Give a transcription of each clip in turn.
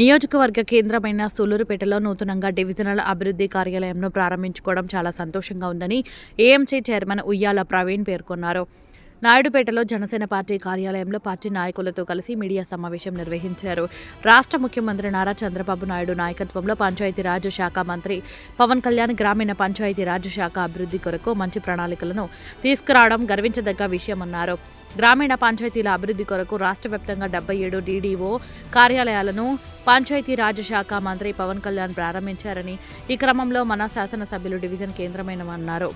నియోజకవర్గ కేంద్రమైన సూలూరుపేటలో నూతనంగా డివిజనల్ అభివృద్ధి కార్యాలయంను ప్రారంభించుకోవడం చాలా సంతోషంగా ఉందని ఏఎంసీ చైర్మన్ ఉయ్యాల ప్రవీణ్ పేర్కొన్నారు. నాయుడుపేటలో జనసేన పార్టీ కార్యాలయంలో పార్టీ నాయకులతో కలిసి మీడియా సమావేశం నిర్వహించారు. రాష్ట్ర ముఖ్యమంత్రి నారా చంద్రబాబు నాయుడు నాయకత్వంలో పంచాయతీరాజ్ శాఖ మంత్రి పవన్ కళ్యాణ్ గ్రామీణ పంచాయతీరాజ్ శాఖ అభివృద్ధి కొరకు మంచి ప్రణాళికలను తీసుకురావడం గర్వించదగ్గ విషయమన్నారు. గ్రామీణ పంచాయతీల అభివృద్ధి కొరకు రాష్ట్ర వ్యాప్తంగా డెబ్బై ఏడు డీడీఓ కార్యాలయాలను పంచాయతీరాజ్ శాఖ మంత్రి పవన్ కళ్యాణ్ ప్రారంభించారని ఈ క్రమంలో మన శాసనసభ్యులు డివిజన్ కేంద్రమైనమన్నారు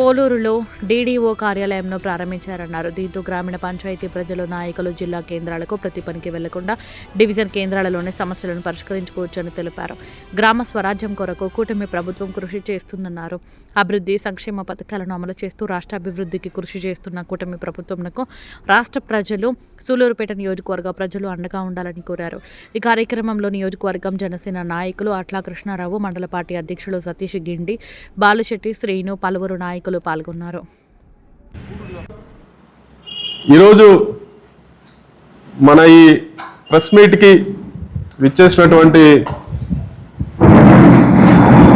పోలూరులో డీడీఓ కార్యాలయంను ప్రారంభించారన్నారు. దీంతో గ్రామీణ పంచాయతీ ప్రజలు నాయకులు జిల్లా కేంద్రాలకు ప్రతి పనికి వెళ్ళకుండా డివిజన్ కేంద్రాలలోనే సమస్యలను పరిష్కరించుకోవచ్చని తెలిపారు. గ్రామ స్వరాజ్యం కొరకు కూటమి ప్రభుత్వం కృషి చేస్తుందన్నారు. అభివృద్ధి సంక్షేమ పథకాలను అమలు చేస్తూ రాష్ట్ర అభివృద్ధికి కృషి చేస్తున్న కూటమి ప్రభుత్వంకు రాష్ట్ర ప్రజలు సూలూరుపేట నియోజకవర్గ ప్రజలు అండగా ఉండాలని కోరారు. ఈ కార్యక్రమంలో నియోజకవర్గం జనసేన నాయకులు అట్లా కృష్ణారావు మండల పార్టీ అధ్యక్షులు సతీష్ గిండి బాలుశెట్టి శ్రీను పలువురు నాయకులు పాల్గొన్నారు. ఈరోజు మన ఈ ప్రెస్ మీట్కి విచ్చేసినటువంటి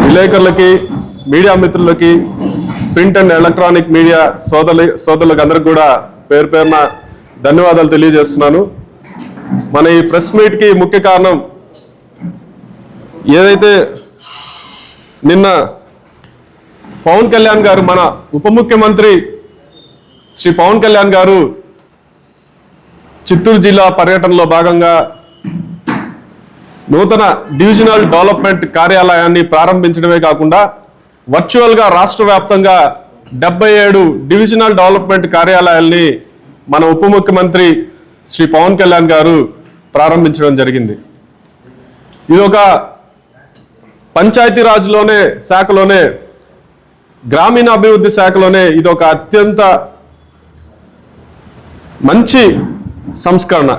విలేకరులకి మీడియా మిత్రులకి ప్రింట్ అండ్ ఎలక్ట్రానిక్ మీడియా సోదరు సోదరులకు అందరికి కూడా పేరు పేరున ధన్యవాదాలు తెలియజేస్తున్నాను. మన ఈ ప్రెస్ మీట్కి ముఖ్య కారణం ఏదైతే నిన్న పవన్ కళ్యాణ్ గారు మన ఉప ముఖ్యమంత్రి శ్రీ పవన్ కళ్యాణ్ గారు చిత్తూరు జిల్లా పర్యటనలో భాగంగా నూతన డివిజనల్ డెవలప్మెంట్ కార్యాలయాన్ని ప్రారంభించడమే కాకుండా వర్చువల్గా రాష్ట్ర వ్యాప్తంగా డెబ్బై ఏడు డివిజనల్ డెవలప్మెంట్ కార్యాలయాల్ని మన ఉప ముఖ్యమంత్రి శ్రీ పవన్ కళ్యాణ్ గారు ప్రారంభించడం జరిగింది. ఇది ఒక పంచాయతీరాజ్లోనే శాఖలోనే గ్రామీణ అభివృద్ధి శాఖలోనే ఇది ఒక అత్యంత మంచి సంస్కరణ.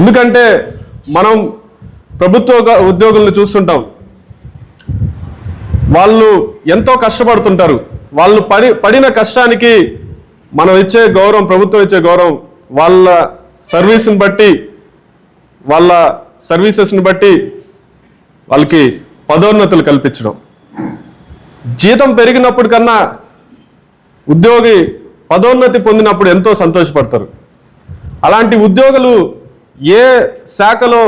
ఎందుకంటే మనం ప్రభుత్వ ఉద్యోగులను చూస్తుంటాం. వాళ్ళు ఎంతో కష్టపడుతుంటారు. వాళ్ళు పడి పడిన కష్టానికి మనం ఇచ్చే గౌరవం ప్రభుత్వం ఇచ్చే గౌరవం వాళ్ళ సర్వీస్ని బట్టి వాళ్ళ సర్వీసెస్ని బట్టి వాళ్ళకి పదోన్నతులు కల్పించడం. జీతం పెరిగినప్పుడు కన్నా ఉద్యోగి పదోన్నతి పొందినప్పుడు ఎంతో సంతోషపడతారు. అలాంటి ఉద్యోగులు ఏ శాఖలో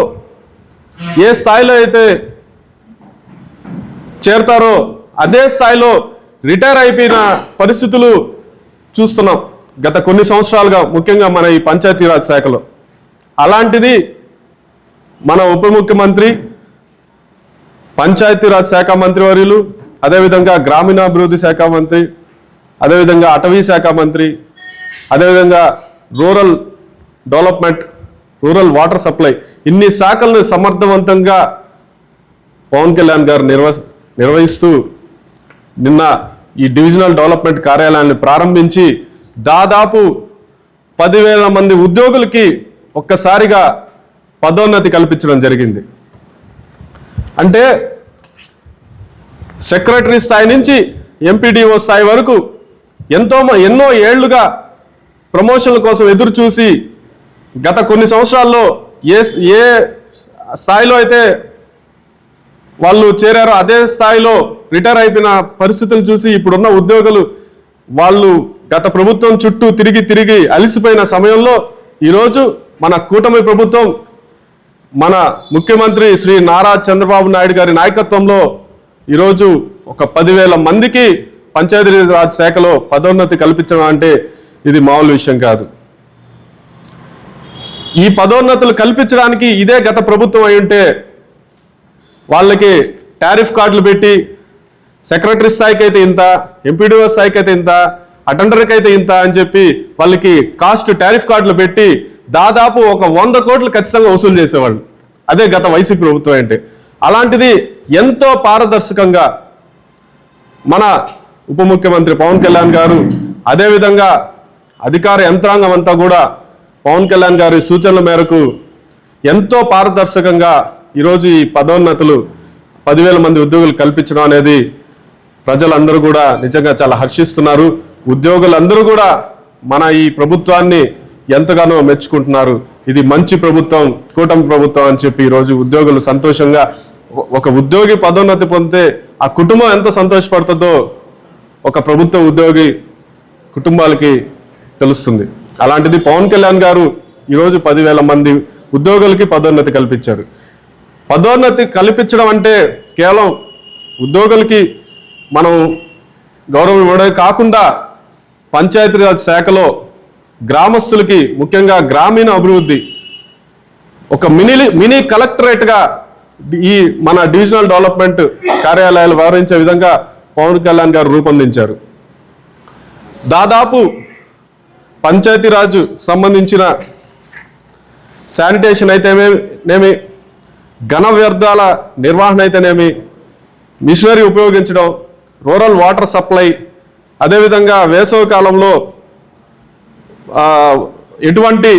ఏ స్థాయిలో అయితే చేరతారో అదే స్థాయిలో రిటైర్ అయిపోయిన పరిస్థితులు చూస్తున్నాం. గత కొన్ని సంవత్సరాలుగా ముఖ్యంగా మన ఈ పంచాయతీరాజ్ శాఖలో. అలాంటిది మన ఉప ముఖ్యమంత్రి పంచాయతీరాజ్ శాఖ మంత్రివర్యులు అదేవిధంగా గ్రామీణాభివృద్ధి శాఖ మంత్రి అదేవిధంగా అటవీ శాఖ మంత్రి అదేవిధంగా rural development rural water supply ఇన్ని శాఖలను సమర్థవంతంగా పవన్ కళ్యాణ్ గారు నిర్వ నిర్వహిస్తూ నిన్న ఈ డివిజనల్ డెవలప్మెంట్ కార్యాలయాన్ని ప్రారంభించి దాదాపు పదివేల మంది ఉద్యోగులకి ఒక్కసారిగా పదోన్నతి కల్పించడం జరిగింది. అంటే సెక్రటరీ స్థాయి నుంచి ఎంపీడీఓ స్థాయి వరకు ఎంతో ఎన్నో ఏళ్ళుగా ప్రమోషన్ల కోసం ఎదురు చూసి గత కొన్ని సంవత్సరాల్లో ఏ ఏ స్థాయిలో అయితే వాళ్ళు చేరారో అదే స్థాయిలో రిటైర్ అయిపోయిన పరిస్థితులు చూసి ఇప్పుడున్న ఉద్యోగులు వాళ్ళు గత ప్రభుత్వం చుట్టూ తిరిగి తిరిగి అలసిపోయిన సమయంలో ఈరోజు మన కూటమి ప్రభుత్వం మన ముఖ్యమంత్రి శ్రీ నారా చంద్రబాబు నాయుడు గారి నాయకత్వంలో ఈరోజు ఒక పదివేల మందికి పంచాయతీరాజ్ శాఖలో పదోన్నతి కల్పించడం అంటే ఇది మామూలు విషయం కాదు. ఈ పదోన్నతులు కల్పించడానికి ఇదే గత ప్రభుత్వం అయి ఉంటే వాళ్ళకి టారిఫ్ కార్డులు పెట్టి సెక్రటరీ స్థాయికి అయితే ఇంత ఎంపీడీఓ స్థాయికి అయితే ఇంత అటెండర్కి అయితే ఇంత అని చెప్పి వాళ్ళకి కాస్ట్ టారిఫ్ కార్డులు పెట్టి దాదాపు ఒక వంద కోట్లు ఖచ్చితంగా వసూలు చేసేవాళ్ళు. అదే గత వైసీపీ ప్రభుత్వం అంటే. అలాంటిది ఎంతో పారదర్శకంగా మన ఉప ముఖ్యమంత్రి పవన్ కళ్యాణ్ గారు అదేవిధంగా అధికార యంత్రాంగం అంతా కూడా పవన్ కళ్యాణ్ గారి సూచనల మేరకు ఎంతో పారదర్శకంగా ఈరోజు ఈ పదోన్నతులు పదివేల మంది ఉద్యోగులు కల్పించడం అనేది ప్రజలందరూ కూడా నిజంగా చాలా హర్షిస్తున్నారు. ఉద్యోగులందరూ కూడా మన ఈ ప్రభుత్వాన్ని ఎంతగానో మెచ్చుకుంటున్నారు. ఇది మంచి ప్రభుత్వం కూటమి ప్రభుత్వం అని చెప్పి ఈరోజు ఉద్యోగులు సంతోషంగా ఒక ఉద్యోగి పదోన్నతి పొందితే ఆ కుటుంబం ఎంత సంతోషపడుతుందో ఒక ప్రభుత్వ ఉద్యోగి కుటుంబాలకి తెలుస్తుంది. అలాంటిది పవన్ కళ్యాణ్ గారు ఈరోజు పదివేల మంది ఉద్యోగులకి పదోన్నతి కల్పించారు. పదోన్నతి కల్పించడం అంటే కేవలం ఉద్యోగులకి మనం గౌరవం ఇవ్వడమే కాకుండా పంచాయతీరాజ్ శాఖలో గ్రామస్తులకి ముఖ్యంగా గ్రామీణ అభివృద్ధి ఒక మినీ మినీ కలెక్టరేట్గా ఈ మన డివిజనల్ డెవలప్మెంట్ కార్యాలయాలు వ్యవహరించే విధంగా పవన్ కళ్యాణ్ గారు రూపొందించారు. దాదాపు పంచాయతీరాజ్ సంబంధించిన శానిటేషన్ అయితేనేమి ఘన వ్యర్థాల నిర్వహణ అయితేనేమి మిషనరీ ఉపయోగించడం రూరల్ వాటర్ సప్లై అదేవిధంగా వేసవి కాలంలో ఎటువంటి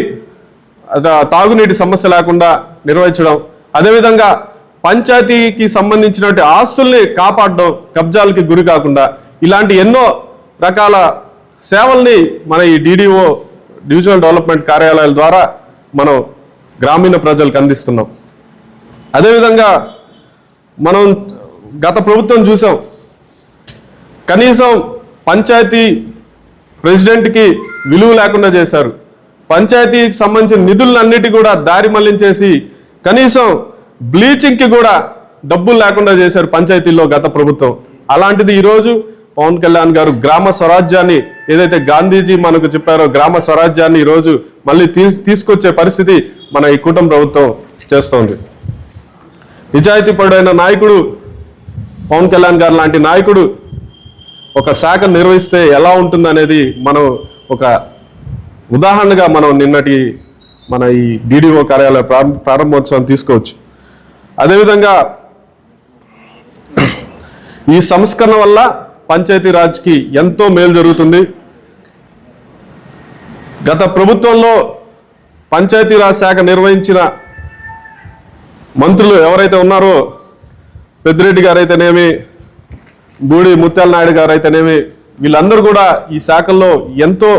తాగునీటి సమస్య లేకుండా నిర్వహించడం అదేవిధంగా పంచాయతీకి సంబంధించినటువంటి ఆస్తుల్ని కాపాడడం కబ్జాలకి గురి కాకుండా ఇలాంటి ఎన్నో రకాల సేవల్ని మన ఈ డిడిఓ డివిజనల్ డెవలప్మెంట్ కార్యాలయాల ద్వారా మనం గ్రామీణ ప్రజలకు అందిస్తున్నాం. అదేవిధంగా మనం గత ప్రభుత్వం చూసాం. కనీసం పంచాయతీ ప్రెసిడెంట్కి విలువ లేకుండా చేశారు. పంచాయతీకి సంబంధించిన నిధులన్నిటి కూడా దారి మళ్ళించేసి కనీసం బ్లీచింగ్కి కూడా డబ్బులు లేకుండా చేశారు పంచాయతీల్లో గత ప్రభుత్వం. అలాంటిది ఈరోజు పవన్ కళ్యాణ్ గారు గ్రామ స్వరాజ్యాన్ని ఏదైతే గాంధీజీ మనకు చెప్పారో గ్రామ స్వరాజ్యాన్ని ఈరోజు మళ్ళీ తీస్ తీసుకొచ్చే పరిస్థితి మన ఈ కూటమి ప్రభుత్వం చేస్తోంది. నిజాయితీపరుడైన నాయకుడు పవన్ కళ్యాణ్ గారు లాంటి నాయకుడు ఒక శాఖ నిర్వహిస్తే ఎలా ఉంటుందనేది మనం ఒక ఉదాహరణగా మనం నిన్నటి మన ఈ డిడిఓ కార్యాలయ ప్రారంభోత్సవం తీసుకోవచ్చు. అదేవిధంగా ఈ సంస్కరణ వల్ల పంచాయతీరాజ్కి ఎంతో మేలు జరుగుతుంది. గత ప్రభుత్వంలో పంచాయతీరాజ్ శాఖ నిర్వహించిన మంత్రులు ఎవరైతే ఉన్నారో పెద్దిరెడ్డి గారైతేనేమి బూడి ముత్యాల నాయుడు గారైతేనేమి వీళ్ళందరూ కూడా ఈ శాఖల్లో ఎంతో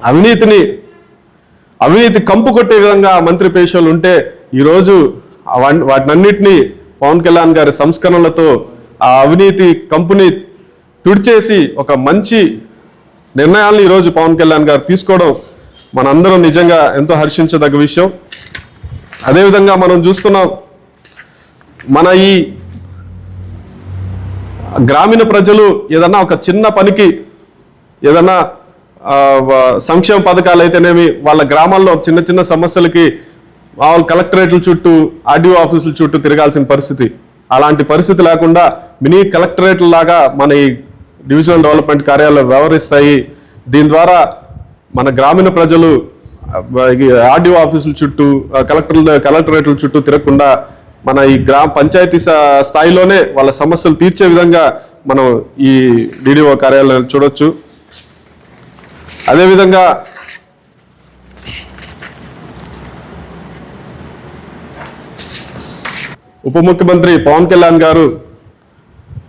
అవినీతిని అవినీతి కంపు కొట్టే విధంగా మంత్రి పేషలు ఉంటే ఈరోజు అవన్- వాటినన్నిటినీ పవన్ కళ్యాణ్ గారి సంస్కరణలతో ఆ అవినీతి కంపుని తుడిచేసి ఒక మంచి నిర్ణయాలను ఈరోజు పవన్ కళ్యాణ్ గారు తీసుకోవడం మనందరం నిజంగా ఎంతో హర్షించదగ్గ విషయం. అదేవిధంగా మనం చూస్తున్నాం మన ఈ గ్రామీణ ప్రజలు ఏదన్నా ఒక చిన్న పనికి ఏదన్నా సంక్షేమ పథకాలు అయితేనేమి వాళ్ళ గ్రామాల్లో చిన్న చిన్న సమస్యలకి వాళ్ళ కలెక్టరేట్ల చుట్టూ ఆర్డీఓ ఆఫీసుల చుట్టూ తిరగాల్సిన పరిస్థితి. అలాంటి పరిస్థితి లేకుండా మినీ కలెక్టరేట్ల లాగా మన ఈ డివిజనల్ డెవలప్మెంట్ కార్యాలయాలు వ్యవహరిస్తాయి. దీని ద్వారా మన గ్రామీణ ప్రజలు ఆర్డీఓ ఆఫీసుల చుట్టూ కలెక్టర్ల కలెక్టరేట్ల చుట్టూ తిరగకుండా మన ఈ గ్రామ పంచాయతీ స్థాయిలోనే వాళ్ళ సమస్యలు తీర్చే విధంగా మనం ఈ డిడిఓ కార్యాలయం చూడొచ్చు. అదేవిధంగా ఉప ముఖ్యమంత్రి పవన్ కళ్యాణ్ గారు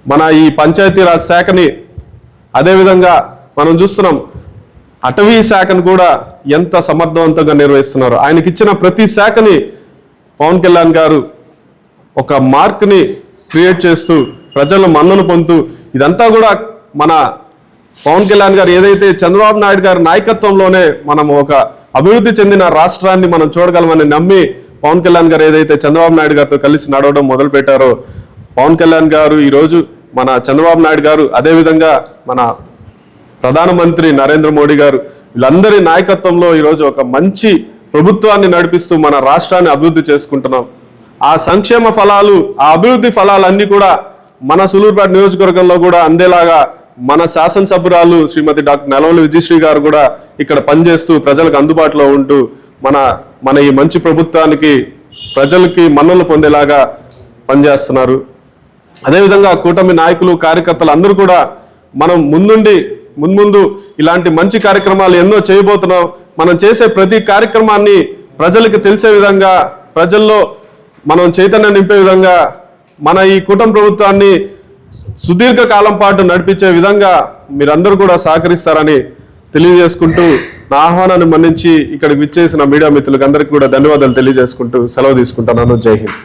మన ఈ పంచాయతీరాజ్ శాఖని అదేవిధంగా మనం చూస్తున్నాం అటవీ శాఖను కూడా ఎంత సమర్థవంతంగా నిర్వహిస్తున్నారు. ఆయనకి ఇచ్చిన ప్రతి శాఖని పవన్ కళ్యాణ్ గారు ఒక మార్క్ని క్రియేట్ చేస్తూ ప్రజల మన్నను పొందుతూ ఇదంతా కూడా మన పవన్ కళ్యాణ్ గారు ఏదైతే చంద్రబాబు నాయుడు గారి నాయకత్వంలోనే మనం ఒక అభివృద్ధి చెందిన రాష్ట్రాన్ని మనం చూడగలమని నమ్మి పవన్ కళ్యాణ్ గారు ఏదైతే చంద్రబాబు నాయుడు గారితో కలిసి నడవడం మొదలుపెట్టారో పవన్ కళ్యాణ్ గారు ఈరోజు మన చంద్రబాబు నాయుడు గారు అదేవిధంగా మన ప్రధానమంత్రి నరేంద్ర మోడీ గారు వీళ్ళందరి నాయకత్వంలో ఈరోజు ఒక మంచి ప్రభుత్వాన్ని నడిపిస్తూ మన రాష్ట్రాన్ని అభివృద్ధి చేసుకుంటున్నాం. ఆ సంక్షేమ ఫలాలు ఆ అభివృద్ధి ఫలాలన్నీ కూడా మన సులూరుపేట నియోజకవర్గంలో కూడా అందేలాగా మన శాసనసభ్యురాలు శ్రీమతి డాక్టర్ నెలవల్లి విజయశ్రీ గారు కూడా ఇక్కడ పనిచేస్తూ ప్రజలకు అందుబాటులో ఉంటూ మన మన ఈ మంచి ప్రభుత్వానికి ప్రజలకి మన్నలు పొందేలాగా పనిచేస్తున్నారు. అదేవిధంగా కూటమి నాయకులు కార్యకర్తలు అందరూ కూడా మనం ముందుండి మున్ముందు ఇలాంటి మంచి కార్యక్రమాలు ఎన్నో చేయబోతున్నాం. మనం చేసే ప్రతి కార్యక్రమాన్ని ప్రజలకు తెలిసే విధంగా ప్రజల్లో మనం చైతన్యం నింపే విధంగా మన ఈ కూటమి ప్రభుత్వాన్ని సుదీర్ఘ కాలం పాటు నడిపించే విధంగా మీరందరూ కూడా సహకరిస్తారని తెలియజేసుకుంటూ నా ఆహ్వానాన్ని మన్నించి ఇక్కడికి విచ్చేసిన మీడియా మిత్రులకు అందరికీ కూడా ధన్యవాదాలు తెలియజేసుకుంటూ సెలవు తీసుకుంటున్నాను. జై హింద్.